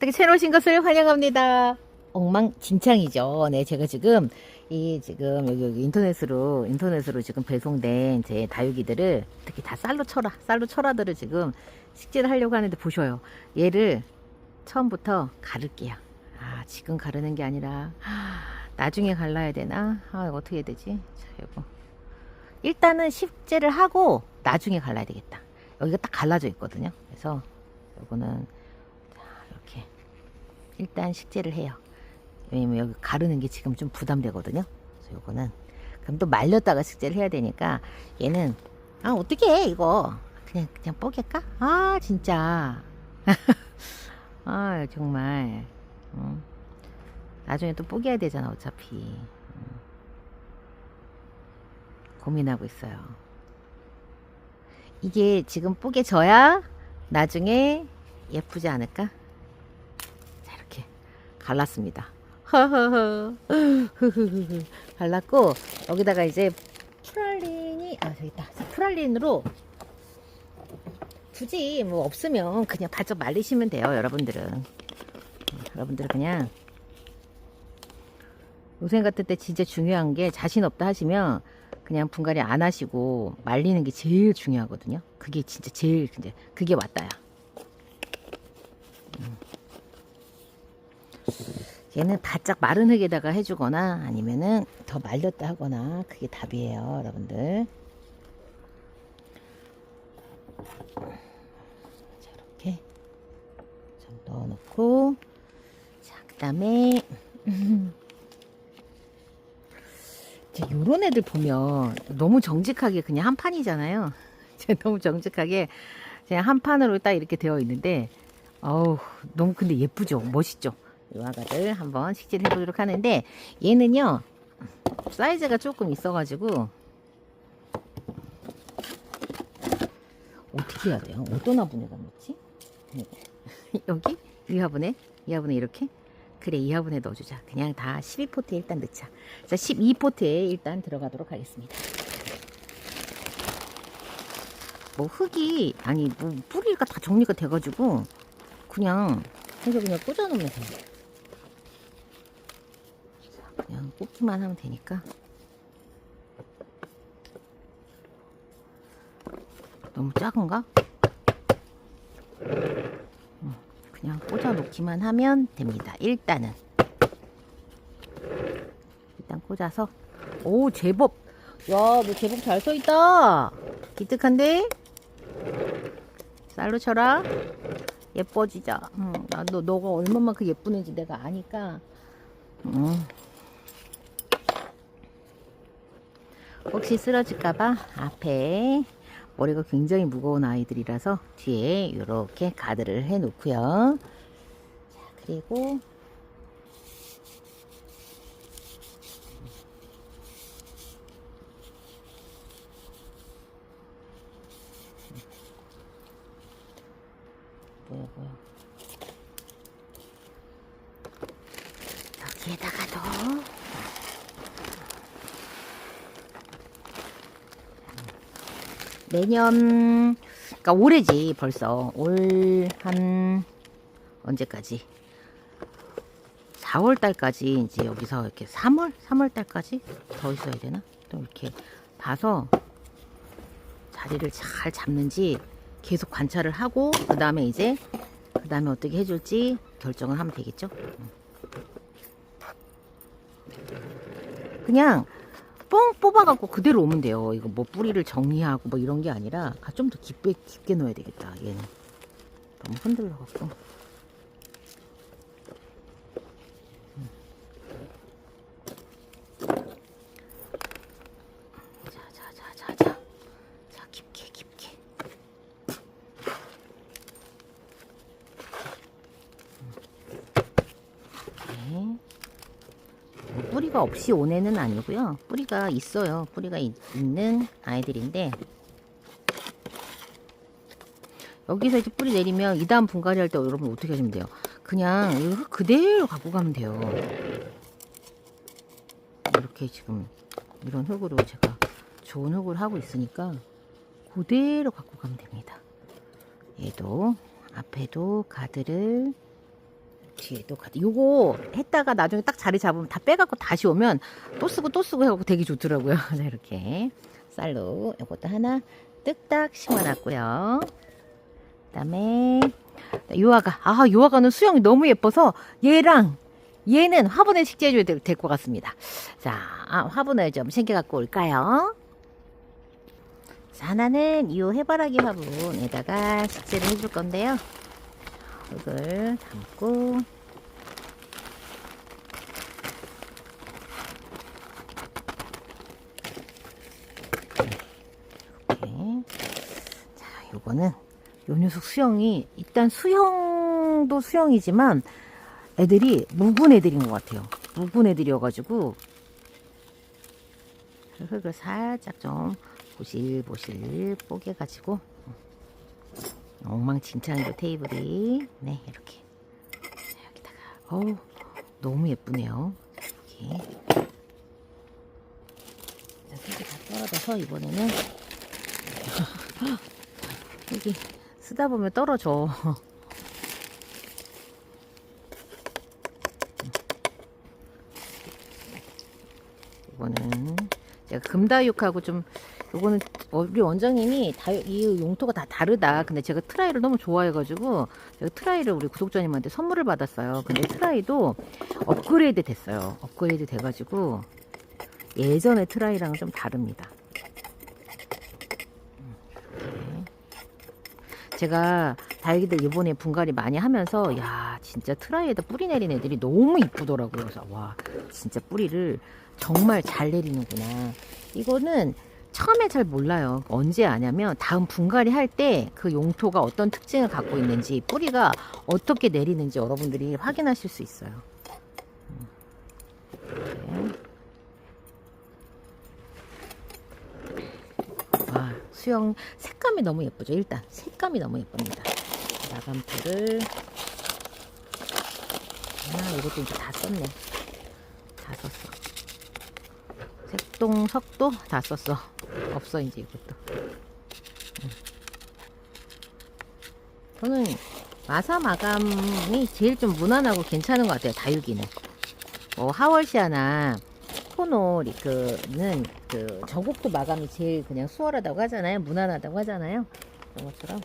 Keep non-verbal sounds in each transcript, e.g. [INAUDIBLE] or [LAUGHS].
어떻게 채널 오신 것을 환영합니다. 엉망진창이죠. 네, 제가 지금 이 지금 여기, 여기 인터넷으로 인터넷으로 지금 배송된 제 다육이들을 특히 다 쌀로 쳐라 쌀로 쳐라들을 지금 식재를 하려고 하는데 보셔요. 얘를 처음부터 가를게요. 아 지금 가르는 게 아니라 아, 나중에 갈라야 되나? 아 이거 어떻게 해야 되지? 자 이거 일단은 식재를 하고 나중에 갈라야 되겠다. 여기가 딱 갈라져 있거든요. 그래서 이렇게 일단 식재를 해요. 왜냐면 여기 가르는 게 지금 좀 부담되거든요. 그래서 요거는 그럼 또 말렸다가 식재를 해야 되니까 얘는 아 어떻게 해 이거 그냥 그냥 뽀갤까? 아 진짜 [LAUGHS] 아 정말 음. 나중에 또 뽀개야 되잖아 어차피 음. 고민하고 있어요. 이게 지금 뽀개져야 나중에 예쁘지 않을까? 갈랐습니다. 허허허. 흐흐흐흐 [LAUGHS] 갈랐고 여기다가 이제 프랄린이 아 저기 있다. 프랄린으로 굳이 뭐 없으면 그냥 바짝 말리시면 돼요 여러분들은. 음, 여러분들은 그냥. 요새 같은 때 진짜 중요한 게 자신 없다 하시면 그냥 분갈이 안 하시고 말리는 게 제일 중요하거든요. 그게 진짜 제일 이제 그게 맞다야 얘는 바짝 마른 흙에다가 해주거나 아니면은 더 말렸다 하거나 그게 답이에요 여러분들. 자 이렇게 좀 넣어놓고. 자그 다음에 [LAUGHS] 요런 애들 보면 너무 정직하게 그냥 한 판이잖아요. [LAUGHS] 너무 정직하게 그냥 한 판으로 딱 이렇게 되어 있는데 어우 너무 근데 예쁘죠? 멋있죠 이 아가들 한번 식재를 해보도록 하는데 얘는요 사이즈가 조금 있어가지고 어떻게 해야 돼요? 어떤 화분에다 넣지? [LAUGHS] 여기? 이 화분에? 이 화분에 이렇게? 그래 이 화분에 넣어주자 그냥 다 12포트에 일단 넣자 자 12포트에 일단 들어가도록 하겠습니다 뭐 흙이 아니 뭐 뿌리가 다 정리가 돼가지고 그냥 해서 그냥 꽂아놓으면 돼요 그냥 꽂기만 하면 되니까. 너무 작은가? 음, 그냥 꽂아 놓기만 하면 됩니다. 일단은. 일단 꽂아서. 오 제법. 야너 제법 잘 써있다. 기특한데? 쌀로 쳐라. 예뻐지자. 응, 나 너 너가 얼마만큼 예쁘는지 내가 아니까. 응. 혹시 쓰러질까봐 앞에 머리가 굉장히 무거운 아이들이라서 뒤에 이렇게 가드를 해 놓고요. 자, 그리고 뭐야 뭐야 여기에다가 넣어 내년 그러니까 올해지 벌써. 올 한 언제까지? 4월 달까지 이제 여기서 이렇게 3월? 3월 달까지 더 있어야 되나? 또 이렇게 봐서 자리를 잘 잡는지 계속 관찰을 하고 그 다음에 이제 그 다음에 어떻게 해줄지 결정을 하면 되겠죠? 그냥 뽕 뽑아갖고 그대로 오면 돼요. 이거 뭐 뿌리를 정리하고 뭐 이런 게 아니라 아, 좀 더 깊게 깊게 넣어야 되겠다. 얘는 너무 흔들려갖고. 음. 자, 자, 자, 자, 자, 자, 깊게, 깊게. 네. 뭐 뿌리가 없이 온 애는 아니고요. 뿌리가 있어요. 뿌리가 있, 는 아이들인데 여기서 이제 뿌리 내리면 이 다음 분갈이 할 때 여러분 어떻게 하시면 돼요? 그냥 이거 그대로 갖고 가면 돼요. 이렇게 지금 이런 흙으로 제가 좋은 흙을 하고 있으니까 그대로 갖고 가면 됩니다. 얘도 앞에도 가드를 뒤에 또 가드. 요거 했다가 나중에 딱 자리 잡으면 다 빼갖고 다시 오면 또 쓰고 또 쓰고 해갖고 되게 좋더라고요. 자, [LAUGHS] 이렇게 쌀로 요것도 하나 뚝딱 심어놨고요. 그다음에 유아가 아 유아가는 수영이 너무 예뻐서 얘랑 얘는 화분에 식재해줘야 될 것 같습니다. 자 아, 화분을 좀 챙겨갖고 올까요? 자, 하나는 이 해바라기 화분에다가 식재를 해줄 건데요. 이걸 담고 이렇게 자 요거는 요 녀석 수영이 일단 수영도 수영이지만 애들이 묵은 애들인 것 같아요. 묵은 애들이어가지고 흙을 살짝 좀 보실보실 뽀개가지고 엉망진창이고 테이블이. 네 이렇게. 자, 여기다가 어우 너무 예쁘네요. 이렇게. 자, 색이 다 떨어져서 이번에는 여기 쓰다 보면 떨어져 [LAUGHS] 이거는 제가 금다육하고 좀 요거는 우리 원장님이 다, 이 용토가 다 다르다. 근데 제가 트라이를 너무 좋아해가지고 제가 트라이를 우리 구독자님한테 선물을 받았어요. 근데 트라이도 업그레이드 됐어요. 업그레이드 돼가지고 예전의 트라이랑은 좀 다릅니다. 음, 이렇게. 제가 다육이들 이번에 분갈이 많이 하면서 야 진짜 트라이에다 뿌리 내린 애들이 너무 이쁘더라고요. 그래서 와 진짜 뿌리를 정말 잘 내리는구나. 이거는 처음에 잘 몰라요. 언제 아냐면 다음 분갈이 할 때 그 용토가 어떤 특징을 갖고 있는지 뿌리가 어떻게 내리는지 여러분들이 확인하실 수 있어요. 음, 이렇게. 와 수영 색감이 너무 예쁘죠. 일단 색감이 너무 예쁩니다. 마감표를 아 이것도 이제 다 썼네. 다 썼어. 색동 석도 다 썼어. 없어 이제 이것도. 음. 저는 마사 마감이 제일 좀 무난하고 괜찮은 것 같아요. 다육이는. 뭐 하월시아나 코노 리크는 그 저곡도 마감이 제일 그냥 수월하다고 하잖아요. 무난하다고 하잖아요. 그런 것처럼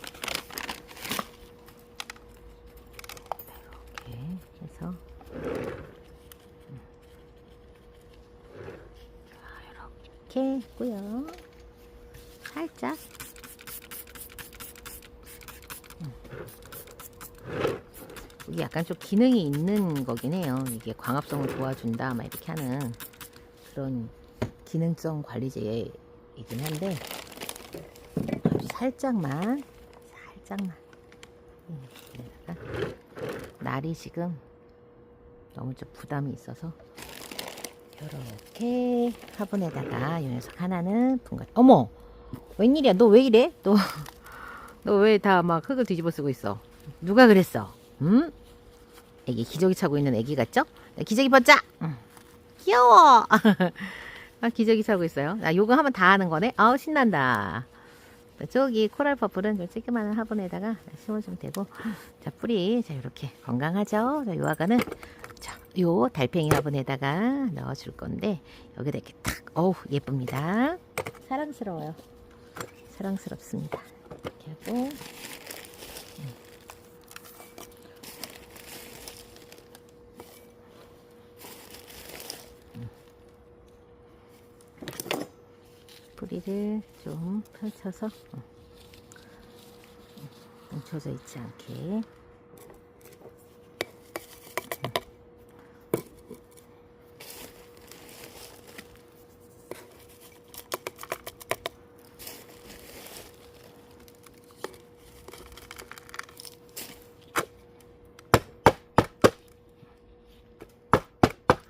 이렇게 해서 이렇게 했고요. 살짝 음. 이게 약간 좀 기능이 있는 거긴 해요. 이게 광합성을 도와준다, 막 이렇게 하는 그런 기능성 관리제이긴 한데 살짝만, 살짝만 여기다가 날이 지금 너무 좀 부담이 있어서 이렇게 화분에다가 이 녀석 하나는 분갈. 어머, 웬일이야? 너 왜 이래? 너 너 왜 다 막 흙을 뒤집어 쓰고 있어? 누가 그랬어? 음? 애기 기저귀 차고 있는 애기 같죠? 네, 기저귀 벗자. 음. 귀여워. [LAUGHS] 아, 기저귀 차고 있어요. 아, 요거 하면 다 하는 거네. 아우 신난다. 자, 저기 코랄 퍼플은 좀 쬐끄만한 화분에다가 심어주면 되고 자 뿌리 자 이렇게 건강하죠. 자, 요 아가는 자, 요 달팽이 화분에다가 넣어줄 건데 여기다 이렇게 탁 어우 예쁩니다. 사랑스러워요. 사랑스럽습니다. 이렇게 하고 뿌리를 좀 펼쳐서 어. 뭉쳐져 있지 않게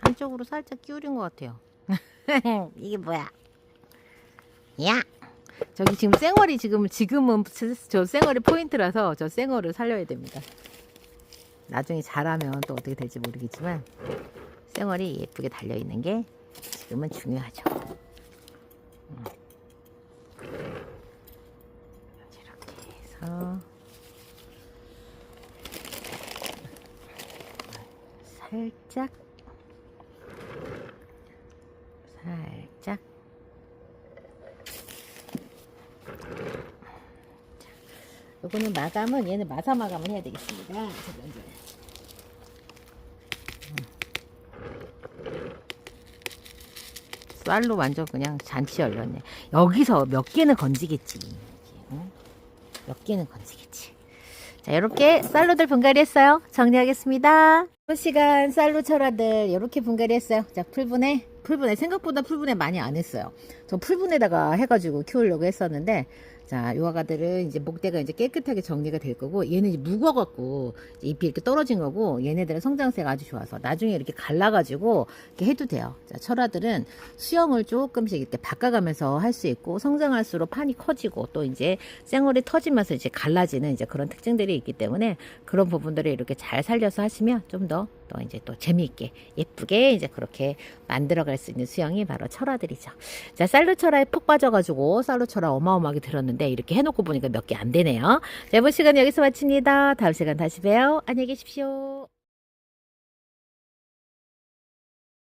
한쪽으로 살짝 기울인 것 같아요. [LAUGHS] 이게 뭐야? 야! 저기 지금 쌩얼이 지금 지금은 저 쌩얼이 포인트라서 저 쌩얼을 살려야 됩니다. 나중에 잘하면 또 어떻게 될지 모르겠지만 쌩얼이 예쁘게 달려 있는 게 지금은 중요하죠. 음. 이렇게 해서 살짝 자, 요거는 마감은 얘는 마사 마감을 해야 되겠습니다. 쌀로 완전 그냥 잔치 열렸네. 여기서 몇 개는 건지겠지. 응? 몇 개는 건지겠지. 자, 이렇게 쌀로들 분갈이 했어요. 정리하겠습니다. 시간 쌀로 철화들 이렇게 분갈이 했어요. 자, 풀분해. 풀분해. 생각보다 풀분해 많이 안 했어요. 저 풀분에다가 해가지고 키우려고 했었는데, 자, 요 아가들은 이제 목대가 이제 깨끗하게 정리가 될 거고, 얘는 이제 이제 잎이 이렇게 떨어진 거고, 얘네들은 성장세가 아주 좋아서, 나중에 이렇게 갈라가지고, 이렇게 해도 돼요. 자, 철화들은 수영을 조금씩 이렇게 바꿔가면서 할 수 있고, 성장할수록 판이 커지고, 또 이제 쌩얼이 터지면서 이제 갈라지는 이제 그런 특징들이 있기 때문에, 그런 부분들을 이렇게 잘 살려서 하시면 좀 더, 또 이제 또 재미있게, 예쁘게 이제 그렇게 만들어갈 수 있는 수영이 바로 철화들이죠. 자, 쌀로 철화에 푹 빠져가지고, 쌀로 철화 어마어마하게 들었는데, 이렇게 해놓고 보니까 몇 개 안 되네요. 자, 이번 시간 여기서 마칩니다. 다음 시간 다시 봬요. 안녕히 계십시오.